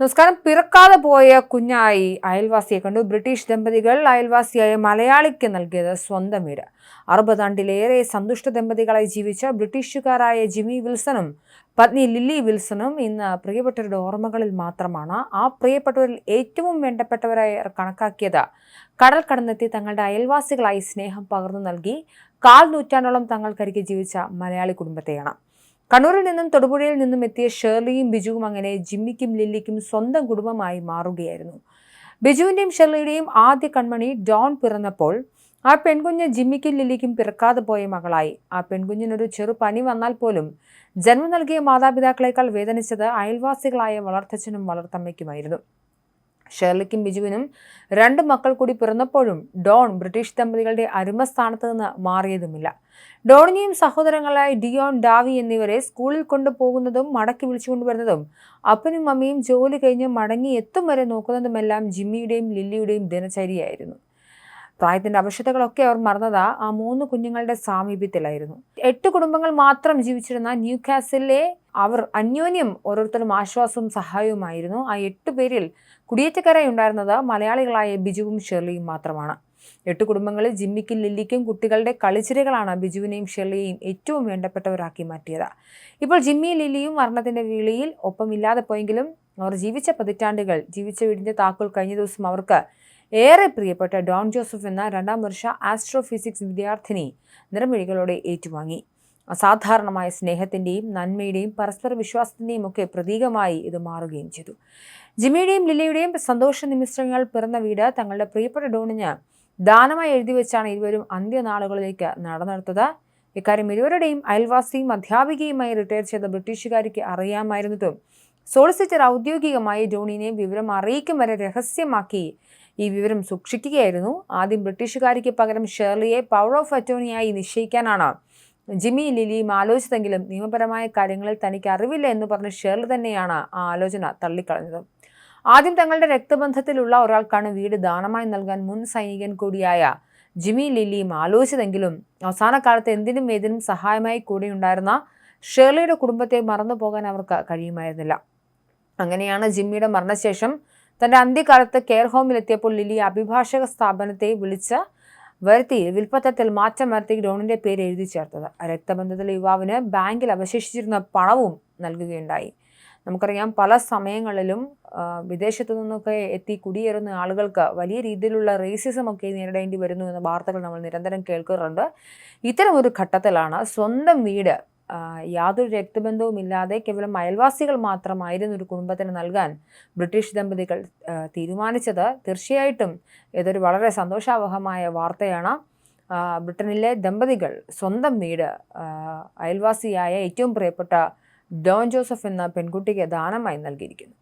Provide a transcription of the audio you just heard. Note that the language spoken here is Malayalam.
നമസ്കാരം. പിറക്കാതെ പോയ കുഞ്ഞായി അയൽവാസിയെ കണ്ടു. ബ്രിട്ടീഷ് ദമ്പതികൾ അയൽവാസിയായ മലയാളിക്ക് നൽകിയത് സ്വന്തം വീട്. അറുപതാണ്ടിലേറെ സന്തുഷ്ട ദമ്പതികളായി ജീവിച്ച ബ്രിട്ടീഷുകാരായ ജിമി വിൽസണും പത്നി ലില്ലി വിൽസണും ഇന്ന് പ്രിയപ്പെട്ടവരുടെ ഓർമ്മകളിൽ മാത്രമാണ്. ആ പ്രിയപ്പെട്ടവരിൽ ഏറ്റവും വേണ്ടപ്പെട്ടവരായി കണക്കാക്കിയത് കടൽ കടന്നെത്തി തങ്ങളുടെ അയൽവാസികളായി സ്നേഹം പകർന്നു നൽകി കാൽ നൂറ്റാണ്ടോളം തങ്ങൾക്കരികെ ജീവിച്ച മലയാളി കുടുംബത്തെയാണ്. കണ്ണൂരിൽ നിന്നും തൊടുപുഴയിൽ നിന്നും എത്തിയ ഷേർലിയും ബിജുവും അങ്ങനെ ജിമ്മിക്കും ലില്ലിക്കും സ്വന്തം കുടുംബമായി മാറുകയായിരുന്നു. ബിജുവിന്റെയും ഷെർലിയുടെയും ആദ്യ കൺമണി ഡോൺ പിറന്നപ്പോൾ ആ പെൺകുഞ്ഞ് ജിമ്മിക്കും ലില്ലിക്കും പിറക്കാതെ പോയ മകളായി. ആ പെൺകുഞ്ഞിനൊരു ചെറു പനി വന്നാൽ പോലും ജന്മം നൽകിയ മാതാപിതാക്കളെക്കാൾ വേദനിച്ചത് അയൽവാസികളായ വളർത്തച്ഛനും വളർത്തമ്മയ്ക്കുമായിരുന്നു. ഷെർലിക്കും ബിജുവിനും രണ്ട് മക്കൾ കൂടി പിറന്നപ്പോഴും ഡോൺ ബ്രിട്ടീഷ് ദമ്പതികളുടെ അരുമസ്ഥാനത്ത് നിന്ന് മാറിയതുമില്ല. ഡോണിനെയും സഹോദരങ്ങളായ ഡിയോൺ ഡാവി എന്നിവരെ സ്കൂളിൽ കൊണ്ടുപോകുന്നതും മടക്കി വിളിച്ചുകൊണ്ടുവരുന്നതും അപ്പനും അമ്മയും ജോലി കഴിഞ്ഞ് മടങ്ങി എത്തും വരെ നോക്കുന്നതുമെല്ലാം ജിമ്മിയുടെയും ലില്ലിയുടെയും ദിനചര്യയായിരുന്നു. പ്രായത്തിന്റെ അവശതകളൊക്കെ അവർ മറന്നത് ആ മൂന്ന് കുഞ്ഞുങ്ങളുടെ സാമീപ്യത്തിലായിരുന്നു. എട്ട് കുടുംബങ്ങൾ മാത്രം ജീവിച്ചിരുന്ന ന്യൂ കാസിലെ അവർ അന്യോന്യം ഓരോരുത്തരും ആശ്വാസവും സഹായവുമായിരുന്നു. ആ എട്ട് പേരിൽ കുടിയേറ്റക്കാരായി ഉണ്ടായിരുന്നത് മലയാളികളായ ബിജുവും ഷെർലിയും മാത്രമാണ്. എട്ട് കുടുംബങ്ങളിൽ ജിമ്മിക്കും ലില്ലിക്കും കുട്ടികളുടെ കളിച്ചിരകളാണ് ബിജുവിനെയും ഷെർലിയെയും ഏറ്റവും വേണ്ടപ്പെട്ടവരാക്കി മാറ്റിയത്. ഇപ്പോൾ ജിമ്മി ലില്ലിയും മരണത്തിന്റെ വിളിയിൽ ഒപ്പമില്ലാതെ പോയെങ്കിലും അവർ ജീവിച്ച പതിറ്റാണ്ടുകൾ ജീവിച്ച വീടിന്റെ താക്കോൽ കഴിഞ്ഞ ദിവസം അവർക്ക് ഏറെ പ്രിയപ്പെട്ട ഡോൺ ജോസഫ് എന്ന രണ്ടാം വർഷ ആസ്ട്രോഫിസിക്സ് വിദ്യാർത്ഥിനി നിറമിഴികളോടെ ഏറ്റുവാങ്ങി. അസാധാരണമായ സ്നേഹത്തിന്റെയും നന്മയുടെയും പരസ്പര വിശ്വാസത്തിന്റെയും ഒക്കെ പ്രതീകമായി ഇത് മാറുകയും ചെയ്തു. ജിമ്മിയുടെയും ലിലയുടെയും സന്തോഷ നിമിഷങ്ങൾ പിറന്ന വീട് തങ്ങളുടെ പ്രിയപ്പെട്ട ഡോണിന് ദാനമായി എഴുതി വെച്ചാണ് ഇരുവരും അന്ത്യനാളുകളിലേക്ക് നടന്നെടുത്തത് ഇക്കാര്യം ഇരുവരുടെയും അയൽവാസിയും അധ്യാപികയുമായി റിട്ടയർ ചെയ്ത ബ്രിട്ടീഷുകാരിക്ക് അറിയാമായിരുന്നിട്ടും സോളിസിറ്റർ ഔദ്യോഗികമായി ഡോണിനെ വിവരം അറിയിക്കും വരെ രഹസ്യമാക്കി ഈ വിവരം സൂക്ഷിക്കുകയായിരുന്നു. ആദ്യം ബ്രിട്ടീഷുകാരിക്ക് പകരം ഷേർലിയെ പവർ ഓഫ് അറ്റോർണിയായി നിശ്ചയിക്കാനാണ്. ജിമ്മി ലിലിയും ആലോചിച്ചതെങ്കിലും നിയമപരമായ കാര്യങ്ങളിൽ തനിക്ക് അറിവില്ല എന്ന് പറഞ്ഞ് ഷേർലി തന്നെയാണ് ആ ആലോചന തള്ളിക്കളഞ്ഞത്. ആദ്യം തങ്ങളുടെ രക്തബന്ധത്തിലുള്ള ഒരാൾക്കാണ് വീട് ദാനമായി നൽകാൻ മുൻ സൈനികൻ കൂടിയായ ജിമ്മി ലില്ലിയും ആലോചിച്ചതെങ്കിലും അവസാന കാലത്ത് എന്തിനും ഏതിനും സഹായമായി കൂടെയുണ്ടായിരുന്ന ഷേർലിയുടെ കുടുംബത്തെ മറന്നു പോകാൻ അവർക്ക് കഴിയുമായിരുന്നില്ല. അങ്ങനെയാണ് ജിമ്മിയുടെ മരണശേഷം തന്റെ അന്ത്യകാലത്ത് കെയർ ഹോമിൽ എത്തിയപ്പോൾ ലിലി അഭിഭാഷക സ്ഥാപനത്തെ വിളിച്ച് വരുത്തി വിൽപ്പത്തത്തിൽ മാറ്റം വരുത്തി ഡോണിന്റെ പേര് എഴുതി ചേർത്തത്. രക്തബന്ധത്തിലെ യുവാവിന് ബാങ്കിൽ അവശേഷിച്ചിരുന്ന പണവും നൽകുകയുണ്ടായി. നമുക്കറിയാം പല സമയങ്ങളിലും വിദേശത്തു നിന്നൊക്കെ എത്തി കുടിയേറുന്ന ആളുകൾക്ക് വലിയ രീതിയിലുള്ള റേസിസം ഒക്കെ നേരിടേണ്ടി വരുന്നു എന്ന വാർത്തകൾ നമ്മൾ നിരന്തരം കേൾക്കാറുണ്ട്. ഇത്തരം ഒരു ഘട്ടത്തിലാണ് സ്വന്തം വീട് യാതൊരു രക്തബന്ധവും ഇല്ലാതെ കേവലം അയൽവാസികൾ മാത്രമായിരുന്നു ഒരു കുടുംബത്തിന് നൽകാൻ ബ്രിട്ടീഷ് ദമ്പതികൾ തീരുമാനിച്ചത്. തീർച്ചയായിട്ടും ഇതൊരു വളരെ സന്തോഷാവഹമായ വാർത്തയാണ്. ബ്രിട്ടനിലെ ദമ്പതികൾ സ്വന്തം വീട് അയൽവാസിയായ ഏറ്റവും പ്രിയപ്പെട്ട ഡോൺ ജോസഫ് എന്ന പെൺകുട്ടിക്ക് ദാനമായി നൽകിയിരിക്കുന്നു.